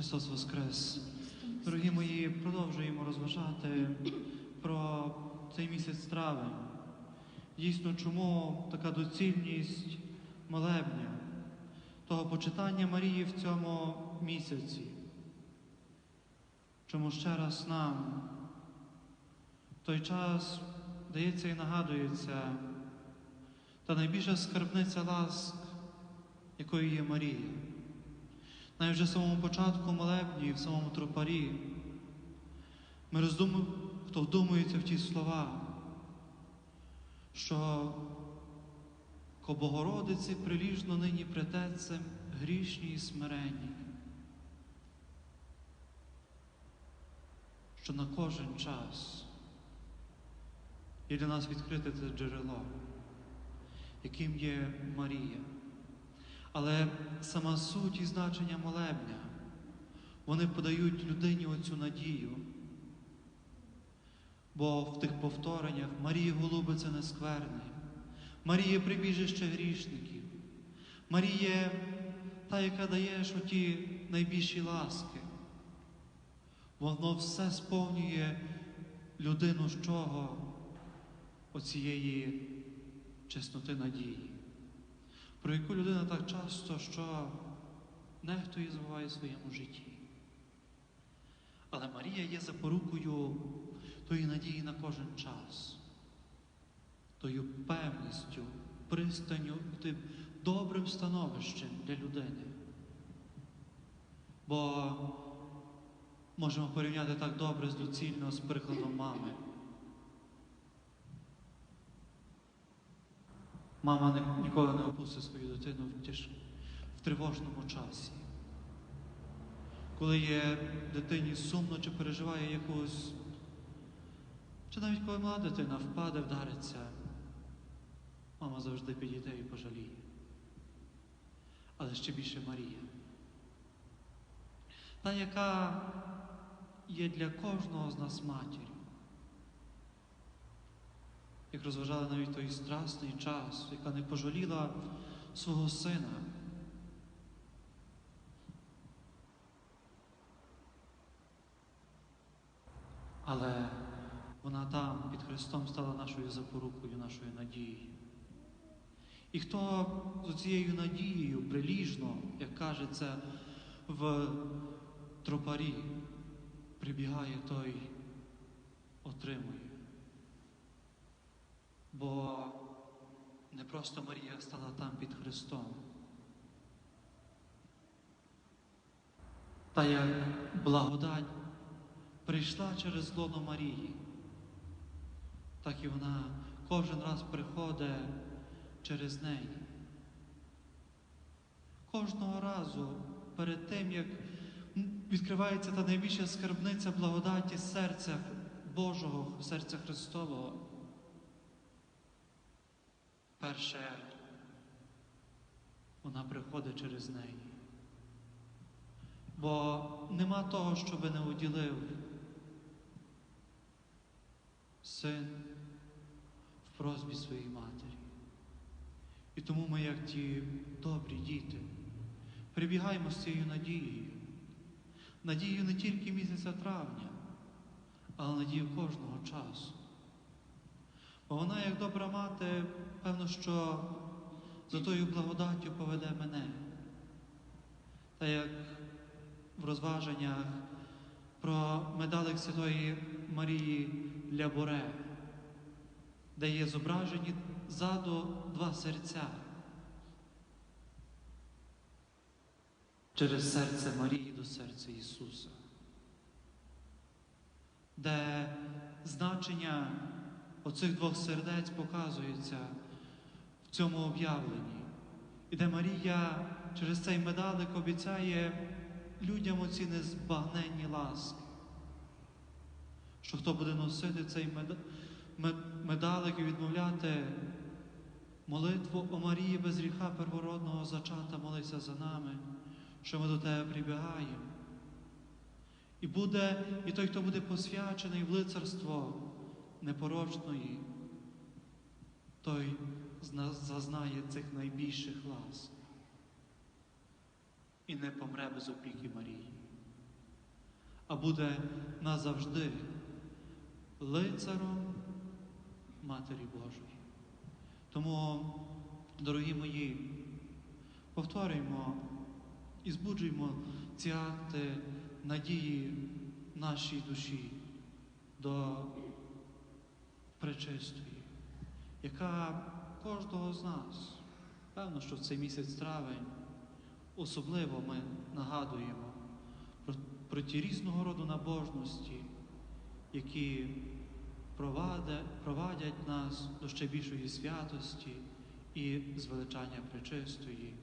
Христос Воскрес! Дорогі мої, продовжуємо розважати про цей місяць травень. Дійсно, чому така доцільність молебня, того почитання Марії в цьому місяці? Чому ще раз нам в той час дається і нагадується та найбільша скарбниця ласк, якою є Марія. Навіть вже в самому початку молебні, в самому тропарі, ми роздумуємо, хто вдумується в ті слова, що ко Богородиці приліжно нині претецем грішні і смиренні, що на кожен час є для нас відкрите це джерело, яким є Марія. Але сама суть і значення молебня, вони подають людині оцю надію. Бо в тих повтореннях Марія голубиця нескверний, Марія прибіжище грішників, Марія та, яка дає що ті найбільші ласки. Воно все сповнює людину з чого? Оцієї чесноти надії про яку людина так часто що нехтує забуває в своєму житті. Але Марія є запорукою тої надії на кожен час, тою певністю, пристанню, тим добрим становищем для людини. Бо можемо порівняти так добре з доцільно з прикладом мами. Мама ніколи не опустить свою дитину в, тривожному часі. Коли є дитині сумно чи переживає якусь, чи навіть коли мала дитина впаде, вдариться, мама завжди підійде і пожаліє. Але ще більше Марія. Та, яка є для кожного з нас матір'ю як розважали навіть той страсний час, яка не пожаліла свого сина. Але вона там під Христом стала нашою запорукою, нашою надією. І хто з цією надією приліжно, як каже це в тропарі, прибігає, той отримує. Бо не просто Марія стала там під Христом. Та як благодать прийшла через лоно Марії, так і вона кожен раз приходить через неї. Кожного разу перед тим, як відкривається та найбільша скарбниця благодаті серця Божого, серця Христового. Перше, вона приходить через неї. Бо нема того, що би не уділив син в просьбі своїй матері. І тому ми, як ті добрі діти, прибігаємо з цією надією. Надією не тільки місяця травня, але надію кожного часу. Вона, як добра мати, певно, що за тою благодаттю поведе мене. Та як в розваженнях про медалик Святої Марії Ляборе, де є зображені ззаду два серця. Через серце Марії до серця Ісуса, де значення оцих двох сердець показується в цьому об'явленні, і де Марія через цей медалик обіцяє людям оці незбагненні ласки, що хто буде носити цей медалик і відмовляти молитву о Марії без гріха первородного зачата, молися за нами, що ми до тебе прибігаємо. І буде, і той, хто буде посвячений в лицарство непорочної, той зазнає цих найбільших ласк і не помре без опіки Марії. а буде назавжди лицаром Матері Божої. Тому, дорогі мої, повторюємо і збуджуємо ці акти надії нашій душі до пречистої, яка кожного з нас, певно, що в цей місяць травень особливо ми нагадуємо про, про ті різного роду набожності, які провадять нас до ще більшої святості і звеличання пречистої.